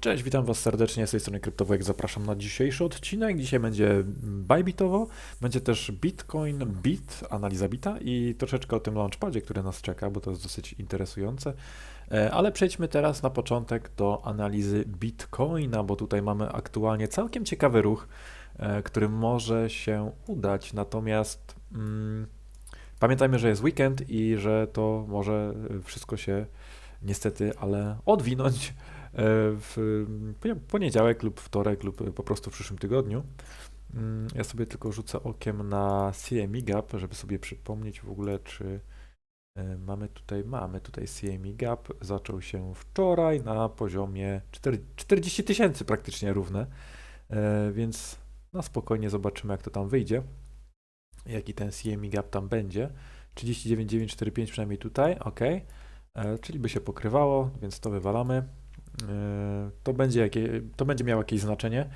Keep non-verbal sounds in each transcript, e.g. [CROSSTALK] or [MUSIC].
Cześć, witam Was serdecznie z tej strony Kryptowek. Zapraszam na dzisiejszy odcinek. Dzisiaj będzie Bybitowo, będzie też Bitcoin, Bit, analiza Bita i troszeczkę o tym launchpadzie, który nas czeka, bo to jest dosyć interesujące. E, Ale przejdźmy teraz na początek do analizy Bitcoina, bo tutaj mamy aktualnie całkiem ciekawy ruch, e, który może się udać. Natomiast mm, pamiętajmy, że jest weekend i że to może wszystko się niestety, ale odwinąć w poniedziałek lub wtorek lub po prostu w przyszłym tygodniu. Mm, ja sobie tylko rzucę okiem na CME Gap, żeby sobie przypomnieć w ogóle, czy e, mamy tutaj, mamy tutaj CME Gap, zaczął się wczoraj na poziomie 40 tysięcy praktycznie równe, e, więc na spokojnie zobaczymy jak to tam wyjdzie, jaki ten CME Gap tam będzie. 39,945 przynajmniej tutaj, ok, czyli by się pokrywało, więc to wywalamy. E, to będzie, jakie, to będzie miało jakieś znaczenie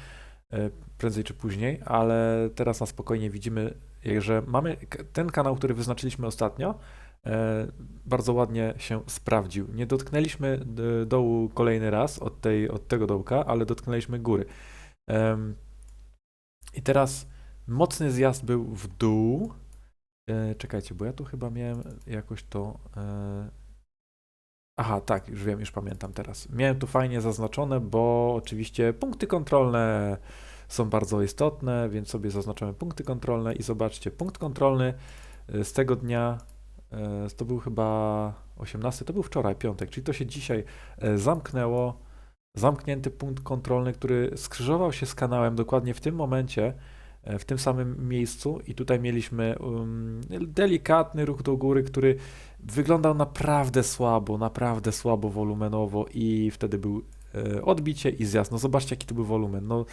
e, prędzej czy później, ale teraz na spokojnie widzimy, że mamy ten kanał, który wyznaczyliśmy ostatnio, e, bardzo ładnie się sprawdził. Nie dotknęliśmy dołu kolejny raz od, tej, od tego dołka, ale dotknęliśmy góry. I teraz mocny zjazd był w dół. Czekajcie, bo ja tu chyba miałem jakoś to Aha, tak, już wiem, już pamiętam teraz. Miałem tu fajnie zaznaczone, bo oczywiście punkty kontrolne są bardzo istotne, więc sobie zaznaczamy punkty kontrolne i zobaczcie, punkt kontrolny y, z tego dnia, y, to był chyba 18, to był wczoraj, piątek, czyli to się dzisiaj y, zamknęło. Zamknięty punkt kontrolny, który skrzyżował się z kanałem dokładnie w tym momencie, E, w tym samym miejscu. I tutaj mieliśmy um, delikatny ruch do góry, który wyglądał naprawdę słabo, naprawdę słabo wolumenowo i wtedy był e, odbicie i zjazd. No zobaczcie jaki to był wolumen, no,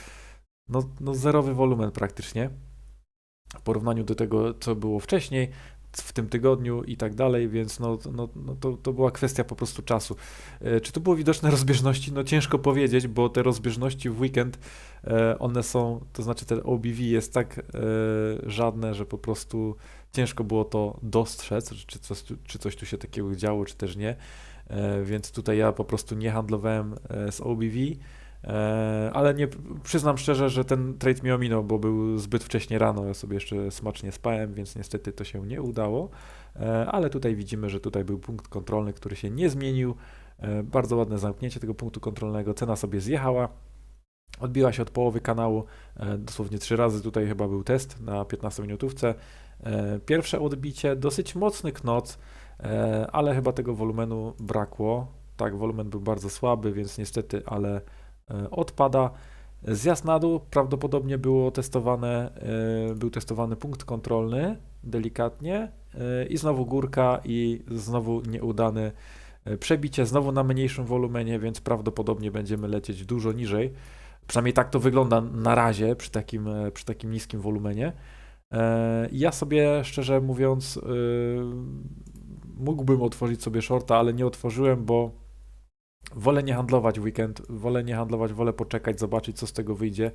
no, no zerowy wolumen praktycznie w porównaniu do tego, co było wcześniej w tym tygodniu i tak dalej, więc no, no, no to, to była kwestia po prostu czasu. E, czy to było widoczne [LAUGHS] rozbieżności? No ciężko powiedzieć, bo te rozbieżności w weekend, e, one są, to znaczy ten OBV jest tak e, żadne, że po prostu ciężko było to dostrzec, czy coś, czy coś tu się takiego działo, czy też nie, więc tutaj ja po prostu nie handlowałem z OBV, ale nie przyznam szczerze, że ten trade mi ominął, bo był zbyt wcześnie rano. Ja sobie jeszcze smacznie spałem, więc niestety to się nie udało. E, ale tutaj widzimy, że tutaj był punkt kontrolny, który się nie zmienił. E, bardzo ładne zamknięcie tego punktu kontrolnego. Cena sobie zjechała. Odbiła się od połowy kanału, dosłownie trzy razy tutaj chyba był test na 15 minutówce. Pierwsze odbicie, dosyć mocny knoc, ale chyba tego wolumenu brakło. Tak, wolumen był bardzo słaby, więc niestety, ale E, odpada. Zjazd na dół prawdopodobnie było testowane, e, był testowany punkt kontrolny delikatnie e, i znowu górka i znowu nieudane przebicie, znowu na mniejszym wolumenie, więc prawdopodobnie będziemy lecieć dużo niżej. Przynajmniej tak to wygląda na razie przy takim, przy takim niskim wolumenie. Ja sobie szczerze mówiąc mógłbym otworzyć sobie shorta, ale nie otworzyłem, bo Wolę nie handlować w weekend, wolę nie handlować, wolę poczekać, zobaczyć, co z tego wyjdzie.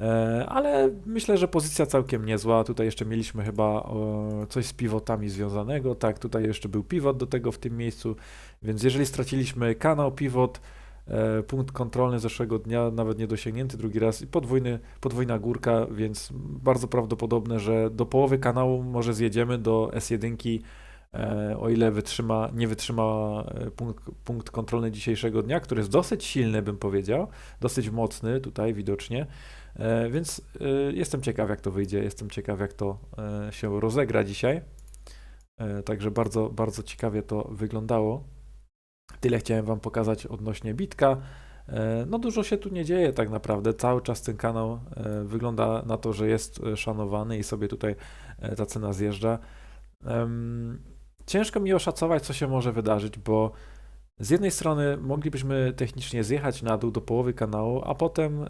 E, ale myślę, że pozycja całkiem niezła. Tutaj jeszcze mieliśmy chyba coś z pivotami związanego. Tak, tutaj jeszcze był pivot do tego w tym miejscu. Więc jeżeli straciliśmy kanał, pivot, e, punkt kontrolny zeszłego dnia, nawet niedosięgnięty drugi raz i podwójny, podwójna górka, więc bardzo prawdopodobne, że do połowy kanału może zjedziemy do S1 E, o ile wytrzyma, nie wytrzyma e, punkt, punkt kontrolny dzisiejszego dnia, który jest dosyć silny, bym powiedział, dosyć mocny tutaj widocznie, e, więc jestem ciekaw, jak to wyjdzie, jestem ciekaw, jak to się rozegra dzisiaj. Także bardzo, bardzo ciekawie to wyglądało. Tyle chciałem Wam pokazać odnośnie bitka. No dużo się tu nie dzieje tak naprawdę. Cały czas ten kanał wygląda na to, że jest szanowany i sobie tutaj ta cena zjeżdża. Ciężko mi oszacować, co się może wydarzyć, bo z jednej strony moglibyśmy technicznie zjechać na dół do połowy kanału, a potem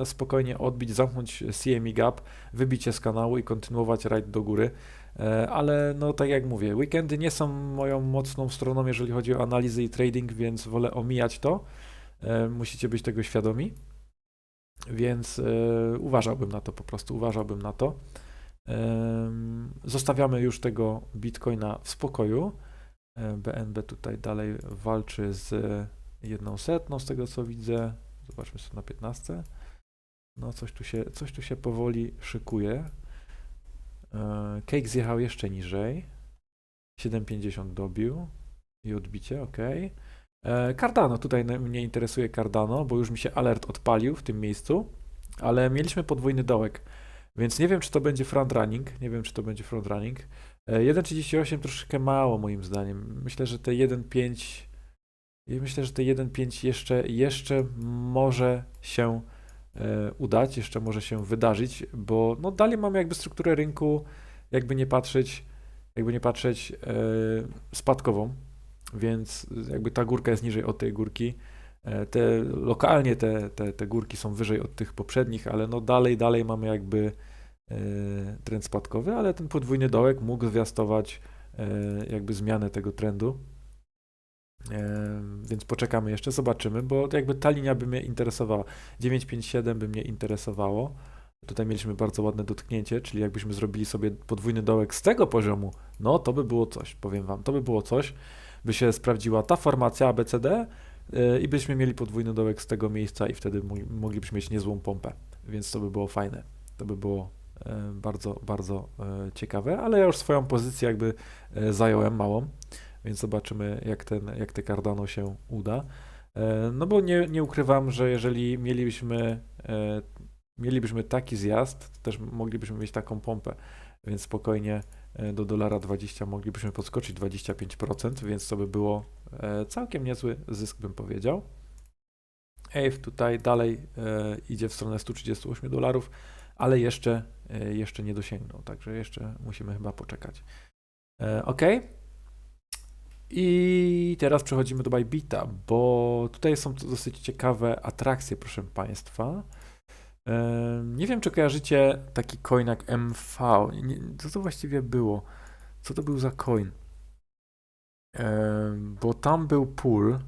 e, spokojnie odbić, zamknąć CME gap, wybić się z kanału i kontynuować rajd do góry. E, ale no tak jak mówię, weekendy nie są moją mocną stroną, jeżeli chodzi o analizy i trading, więc wolę omijać to. E, musicie być tego świadomi. Więc uważałbym na to, po prostu uważałbym na to. Zostawiamy już tego Bitcoina w spokoju. BNB tutaj dalej walczy z jedną setną, z tego co widzę. Zobaczmy sobie na 15. No coś tu się, coś tu się powoli szykuje. Cake zjechał jeszcze niżej. 7,50 dobił i odbicie, ok. Cardano, tutaj mnie interesuje Cardano, bo już mi się alert odpalił w tym miejscu, ale mieliśmy podwójny dołek, więc nie wiem, czy to będzie front running, nie wiem, czy to będzie front running. E, 1,38 troszeczkę mało moim zdaniem. Myślę, że te 1,5 i myślę, że te 1,5 jeszcze, jeszcze może się e, udać, jeszcze może się wydarzyć, bo no dalej mamy jakby strukturę rynku, jakby nie patrzeć, jakby nie patrzeć e, spadkową, więc jakby ta górka jest niżej od tej górki. E, Te, lokalnie te, te, te górki są wyżej od tych poprzednich, ale no dalej, dalej mamy jakby e, trend spadkowy, ale ten podwójny dołek mógł zwiastować e, jakby zmianę tego trendu. Więc poczekamy jeszcze, zobaczymy, bo jakby ta linia by mnie interesowała. 957 by mnie interesowało. Tutaj mieliśmy bardzo ładne dotknięcie, czyli jakbyśmy zrobili sobie podwójny dołek z tego poziomu, no to by było coś, powiem wam, to by było coś, by się sprawdziła ta formacja ABCD i byśmy mieli podwójny dołek z tego miejsca i wtedy mo- moglibyśmy mieć niezłą pompę, więc to by było fajne. To by było e, bardzo, bardzo e, ciekawe, ale ja już swoją pozycję jakby e, zająłem małą, więc zobaczymy jak, ten, jak te Cardano się uda. No bo nie, nie ukrywam, że jeżeli mielibyśmy, mielibyśmy taki zjazd, to też moglibyśmy mieć taką pompę, więc spokojnie do dolara 20 moglibyśmy podskoczyć 25%, więc to by było całkiem niezły zysk, bym powiedział. AVE tutaj dalej e, idzie w stronę 138 dolarów, ale jeszcze, e, jeszcze nie dosięgnął, także jeszcze musimy chyba poczekać. E, ok. I teraz przechodzimy do Bybita, bo tutaj są dosyć ciekawe atrakcje, proszę Państwa. Nie wiem, czy kojarzycie taki coin jak MV. Co to właściwie było? Co to był za coin? Bo tam był pool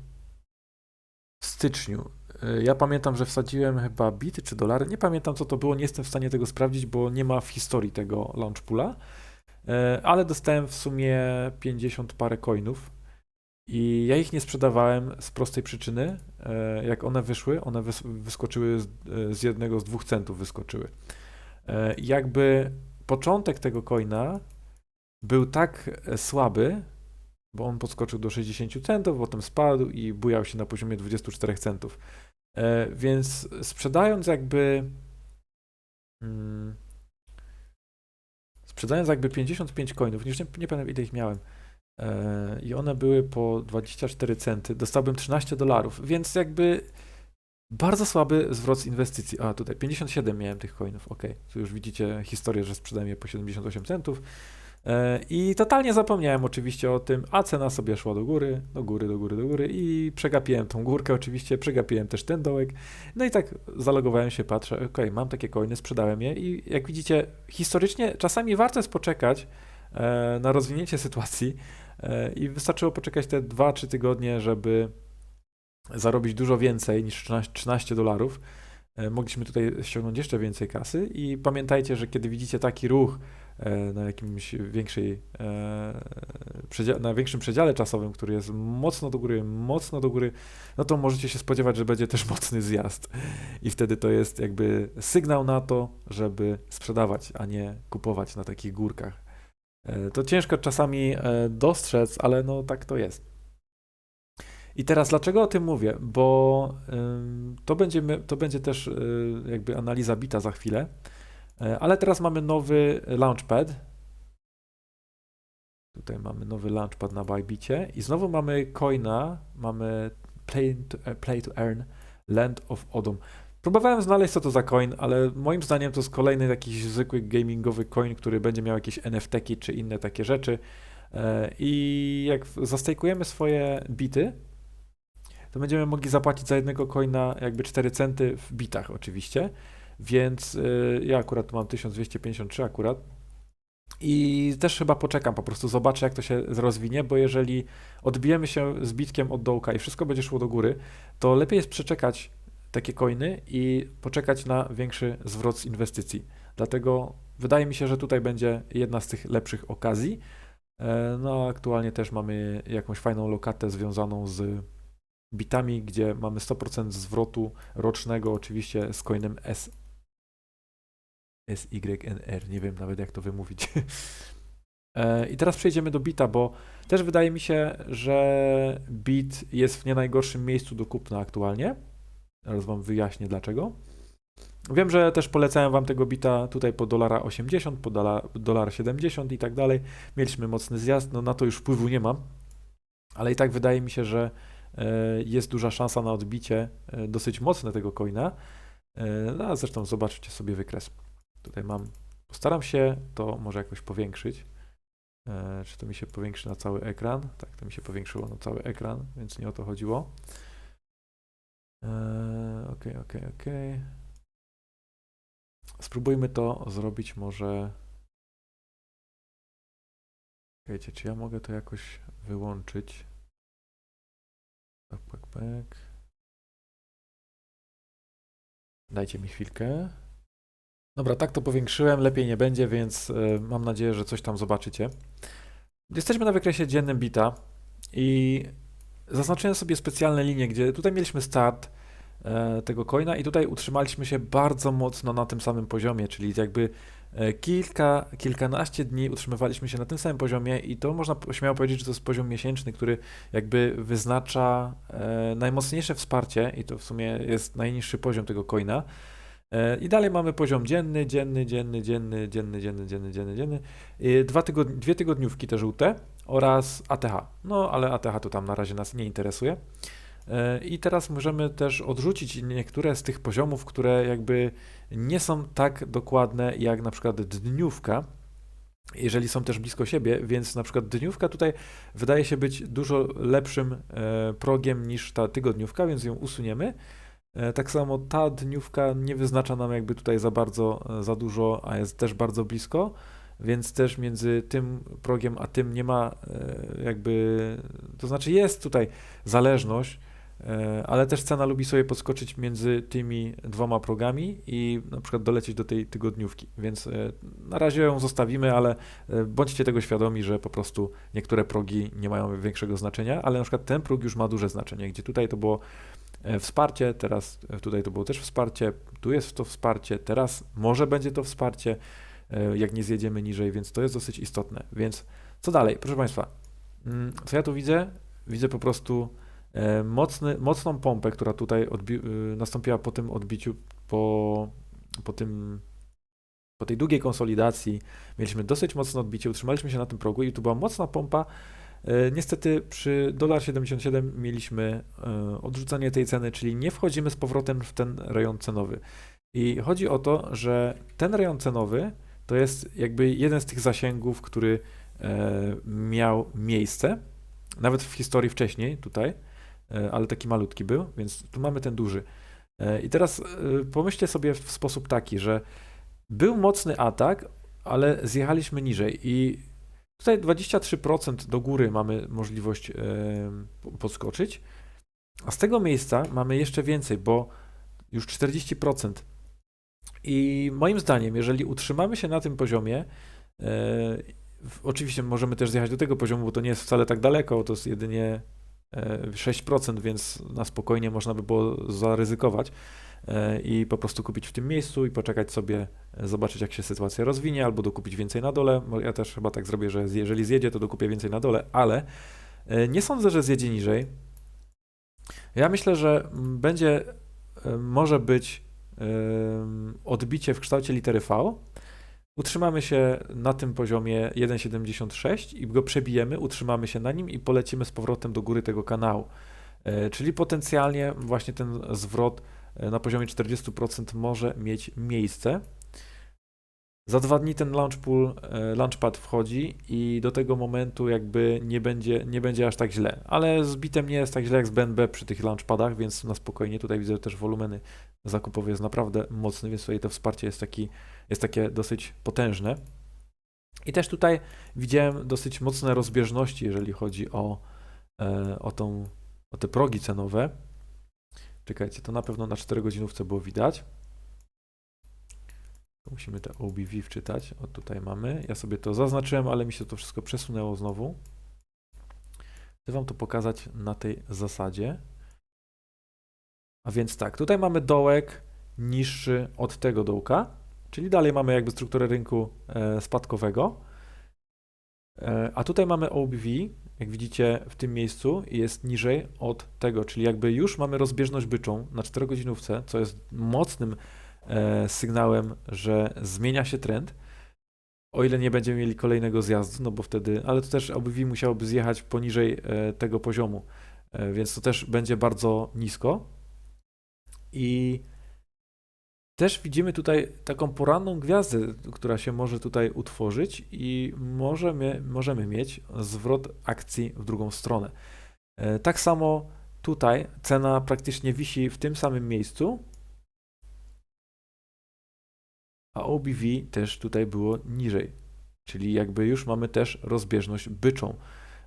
w styczniu. E, Ja pamiętam, że wsadziłem chyba bity czy dolary. Nie pamiętam, co to było. Nie jestem w stanie tego sprawdzić, bo nie ma w historii tego launch poola. E, Ale dostałem w sumie 50 parę coinów. I ja ich nie sprzedawałem z prostej przyczyny. E, Jak one wyszły, one wys wyskoczyły z, jednego z dwóch centów wyskoczyły. Jakby początek tego coina był tak słaby, bo on podskoczył do 60 centów, potem spadł i bujał się na poziomie 24 centów. E, Więc sprzedając jakby mm, sprzedając jakby 55 coinów, już nie, nie pamiętam ile ich miałem, e, i one były po 24 centy, dostałbym 13 dolarów, więc jakby bardzo słaby zwrot z inwestycji. A tutaj 57 miałem tych coinów, ok. Tu już widzicie historię, że sprzedałem je po 78 centów. E, I totalnie zapomniałem oczywiście o tym, a cena sobie szła do góry, do góry, do góry, do góry i przegapiłem tą górkę oczywiście, przegapiłem też ten dołek. No i tak zalogowałem się, patrzę, ok, mam takie coiny, sprzedałem je i jak widzicie, historycznie czasami warto jest poczekać e, na rozwinięcie sytuacji e, i wystarczyło poczekać te 2-3 tygodnie, żeby zarobić dużo więcej niż 13 13 dolarów. E, Mogliśmy tutaj ściągnąć jeszcze więcej kasy i pamiętajcie, że kiedy widzicie taki ruch e, na jakimś większej, e, na większym przedziale czasowym, który jest mocno do góry, mocno do góry, no to możecie się spodziewać, że będzie też [LAUGHS] mocny zjazd. I wtedy to jest jakby sygnał na to, żeby sprzedawać, a nie kupować na takich górkach. To ciężko czasami dostrzec, ale no tak to jest. I teraz dlaczego o tym mówię? Bo to, będziemy, to będzie też y, jakby analiza bita za chwilę, E, ale teraz mamy nowy launchpad. Tutaj mamy nowy launchpad na Bybicie i znowu mamy coina, mamy play to, e, play to earn Land of Odom. Próbowałem znaleźć co to za coin, ale moim zdaniem to jest kolejny jakiś zwykły gamingowy coin, który będzie miał jakieś NFT-ki czy inne takie rzeczy. E, I jak zastejkujemy swoje bity, to będziemy mogli zapłacić za jednego coina jakby 4 centy w bitach oczywiście, więc y, ja akurat tu mam 1253 akurat i też chyba poczekam, po prostu zobaczę jak to się rozwinie, bo jeżeli odbijemy się z bitkiem od dołka i wszystko będzie szło do góry, to lepiej jest przeczekać takie coiny i poczekać na większy zwrot z inwestycji. Dlatego wydaje mi się, że tutaj będzie jedna z tych lepszych okazji. E, No, aktualnie też mamy jakąś fajną lokatę związaną z bitami, gdzie mamy 100% zwrotu rocznego, oczywiście z coinem S. SYNR, nie wiem nawet jak to wymówić. [LAUGHS] E, I teraz przejdziemy do bita, bo też wydaje mi się, że bit jest w nie najgorszym miejscu do kupna aktualnie. Teraz wam wyjaśnię dlaczego. Wiem, że też polecałem wam tego bita tutaj po dolara 80, po dolar, dolar 70 i tak dalej. Mieliśmy mocny zjazd, no na to już wpływu nie mam, ale i tak wydaje mi się, że jest duża szansa na odbicie e, dosyć mocne tego coina. No a zresztą zobaczcie sobie wykres. Tutaj mam, postaram się to może jakoś powiększyć. E, czy to mi się powiększy na cały ekran? Tak, to mi się powiększyło na cały ekran, więc nie o to chodziło. Ok, ok, ok. Spróbujmy to zrobić może. Wiecie, czy ja mogę to jakoś wyłączyć? Pek. Dajcie mi chwilkę. Dobra, tak to powiększyłem, lepiej nie będzie, więc y, mam nadzieję, że coś tam zobaczycie. Jesteśmy na wykresie dziennym bita i zaznaczyłem sobie specjalne linie, gdzie tutaj mieliśmy start e, tego coina i tutaj utrzymaliśmy się bardzo mocno na tym samym poziomie, czyli jakby e, kilka, kilkanaście dni utrzymywaliśmy się na tym samym poziomie i to można śmiało powiedzieć, że to jest poziom miesięczny, który jakby wyznacza e, najmocniejsze wsparcie i to w sumie jest najniższy poziom tego coina. E, I dalej mamy poziom dzienny, dzienny, dzienny, dzienny, dzienny, dzienny, dzienny, dzienny, dzienny. Dwa tygodni, dwie tygodniówki te żółte oraz ATH. No ale ATH to tam na razie nas nie interesuje. E, I teraz możemy też odrzucić niektóre z tych poziomów, które jakby nie są tak dokładne jak na przykład dniówka, jeżeli są też blisko siebie, więc na przykład dniówka tutaj wydaje się być dużo lepszym e, progiem niż ta tygodniówka, więc ją usuniemy. E, tak samo ta dniówka nie wyznacza nam jakby tutaj za bardzo, za dużo, a jest też bardzo blisko, więc też między tym progiem a tym nie ma jakby, to znaczy jest tutaj zależność, ale też cena lubi sobie podskoczyć między tymi dwoma progami i na przykład dolecieć do tej tygodniówki, więc na razie ją zostawimy, ale bądźcie tego świadomi, że po prostu niektóre progi nie mają większego znaczenia, ale na przykład ten próg już ma duże znaczenie, gdzie tutaj to było E, wsparcie, teraz e, tutaj to było też wsparcie, tu jest to wsparcie, teraz może będzie to wsparcie, e, jak nie zjedziemy niżej, więc to jest dosyć istotne. Więc co dalej? Proszę Państwa, mm, co ja tu widzę? Widzę po prostu mocny, mocną pompę, która tutaj nastąpiła po tym odbiciu, po, po tym po tej długiej konsolidacji mieliśmy dosyć mocne odbicie, utrzymaliśmy się na tym progu i tu była mocna pompa, E, niestety przy $1,77 mieliśmy e, odrzucenie tej ceny, czyli nie wchodzimy z powrotem w ten rejon cenowy. I chodzi o to, że ten rejon cenowy to jest jakby jeden z tych zasięgów, który e, miał miejsce, nawet w historii wcześniej tutaj, ale taki malutki był, więc tu mamy ten duży. I teraz pomyślcie sobie w sposób taki, że był mocny atak, ale zjechaliśmy niżej i Tutaj 23% do góry mamy możliwość podskoczyć, a z tego miejsca mamy jeszcze więcej, bo już 40%. I moim zdaniem, jeżeli utrzymamy się na tym poziomie, e, oczywiście możemy też zjechać do tego poziomu, bo to nie jest wcale tak daleko, to jest jedynie 6%, e, więc na spokojnie można by było zaryzykować. E, i po prostu kupić w tym miejscu i poczekać sobie, e, zobaczyć jak się sytuacja rozwinie, albo dokupić więcej na dole. Ja też chyba tak zrobię, że jeżeli zjedzie, to dokupię więcej na dole, ale e, nie sądzę, że zjedzie niżej. Ja myślę, że będzie, może być odbicie w kształcie litery V. Utrzymamy się na tym poziomie 1,76 i go przebijemy, utrzymamy się na nim i polecimy z powrotem do góry tego kanału. Czyli potencjalnie właśnie ten zwrot E, na poziomie 40% może mieć miejsce. Za dwa dni ten launch pool, e, launchpad wchodzi i do tego momentu jakby nie będzie, nie będzie aż tak źle. Ale z bitem nie jest tak źle jak z BNB przy tych launchpadach, więc na spokojnie. Tutaj widzę też wolumeny zakupowe jest naprawdę mocny, więc tutaj to wsparcie jest, taki, jest takie dosyć potężne. I też tutaj widziałem dosyć mocne rozbieżności, jeżeli chodzi o, e, o, tą, o te progi cenowe. Czekajcie, to na pewno na 4 godzinówce było widać. Musimy te OBV wczytać. O, tutaj mamy. Ja sobie to zaznaczyłem, ale mi się to wszystko przesunęło znowu. Chcę Wam to pokazać na tej zasadzie. A więc tak, tutaj mamy dołek niższy od tego dołka, czyli dalej mamy jakby strukturę rynku e, spadkowego. E, a tutaj mamy OBV, jak widzicie w tym miejscu jest niżej od tego, czyli jakby już mamy rozbieżność byczą na 4 godzinówce, co jest mocnym sygnałem, że zmienia się trend. O ile nie będziemy mieli kolejnego zjazdu, no bo wtedy, ale to też OBV musiałoby zjechać poniżej e, tego poziomu, e, więc to też będzie bardzo nisko. I też widzimy tutaj taką poranną gwiazdę, która się może tutaj utworzyć i możemy, możemy mieć zwrot akcji w drugą stronę. E, Tak samo tutaj cena praktycznie wisi w tym samym miejscu, a OBV też tutaj było niżej, czyli jakby już mamy też rozbieżność byczą.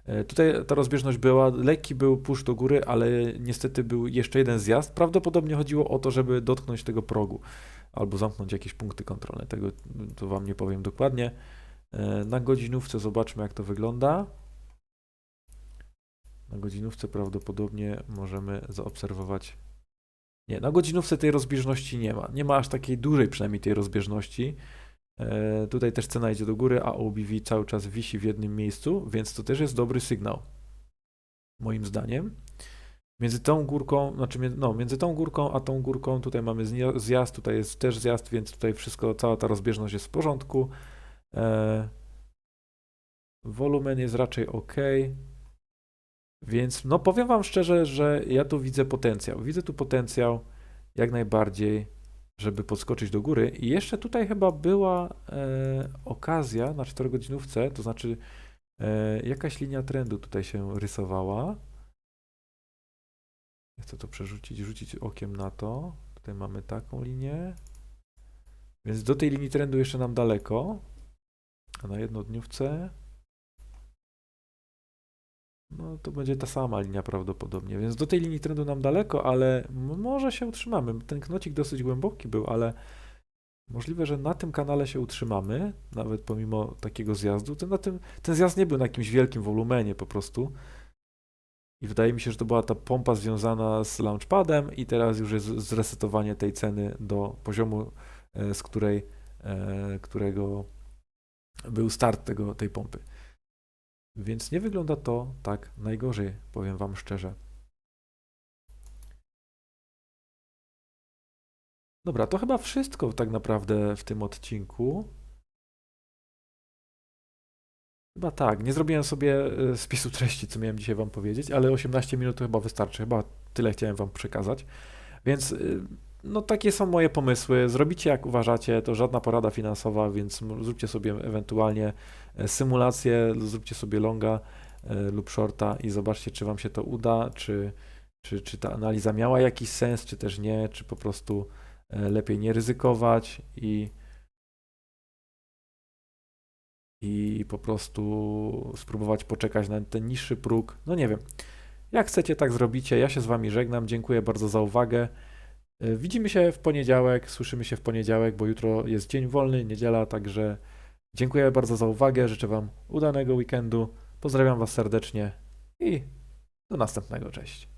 E, Tutaj ta rozbieżność była, lekki był push do góry, ale niestety był jeszcze jeden zjazd. Prawdopodobnie chodziło o to, żeby dotknąć tego progu albo zamknąć jakieś punkty kontrolne. Tego to Wam nie powiem dokładnie. E, Na godzinówce zobaczmy, jak to wygląda. Na godzinówce prawdopodobnie możemy zaobserwować. Nie, na godzinówce tej rozbieżności nie ma. Nie ma aż takiej dużej przynajmniej tej rozbieżności. E, Tutaj też cena idzie do góry, a OBV cały czas wisi w jednym miejscu, więc to też jest dobry sygnał. Moim zdaniem. Między tą górką, znaczy no, między tą górką a tą górką tutaj mamy zjazd, tutaj jest też zjazd, więc tutaj wszystko, cała ta rozbieżność jest w porządku. E, wolumen jest raczej ok. Więc no powiem Wam szczerze, że ja tu widzę potencjał. Widzę tu potencjał jak najbardziej, żeby podskoczyć do góry. I jeszcze tutaj chyba była e, okazja na 4 godzinówce, to znaczy e, jakaś linia trendu tutaj się rysowała. Chcę to przerzucić, rzucić okiem na to. Tutaj mamy taką linię. Więc do tej linii trendu jeszcze nam daleko. A na jednodniówce no to będzie ta sama linia prawdopodobnie. Więc do tej linii trendu nam daleko, ale może się utrzymamy. Ten knocik dosyć głęboki był, ale możliwe, że na tym kanale się utrzymamy, nawet pomimo takiego zjazdu. Ten, na tym, ten zjazd nie był na jakimś wielkim wolumenie po prostu. I wydaje mi się, że to była ta pompa związana z launchpadem i teraz już jest zresetowanie tej ceny do poziomu, e, z której, e, którego był start tego, tej pompy. Więc nie wygląda to tak najgorzej, powiem Wam szczerze. Dobra, to chyba wszystko tak naprawdę w tym odcinku. Chyba tak, nie zrobiłem sobie e, spisu treści, co miałem dzisiaj Wam powiedzieć, ale 18 minut to chyba wystarczy, chyba tyle chciałem Wam przekazać. Więc y, no takie są moje pomysły. Zrobicie jak uważacie, to żadna porada finansowa, więc zróbcie sobie ewentualnie e, symulację, zróbcie sobie longa e, lub shorta i zobaczcie, czy Wam się to uda, czy, czy, czy ta analiza miała jakiś sens, czy też nie, czy po prostu e, lepiej nie ryzykować i i po prostu spróbować poczekać na ten niższy próg. No nie wiem. Jak chcecie, tak zrobicie. Ja się z Wami żegnam. Dziękuję bardzo za uwagę. Y, Widzimy się w poniedziałek, słyszymy się w poniedziałek, bo jutro jest dzień wolny, niedziela, także dziękuję bardzo za uwagę. Życzę Wam udanego weekendu. Pozdrawiam Was serdecznie i do następnego. Cześć.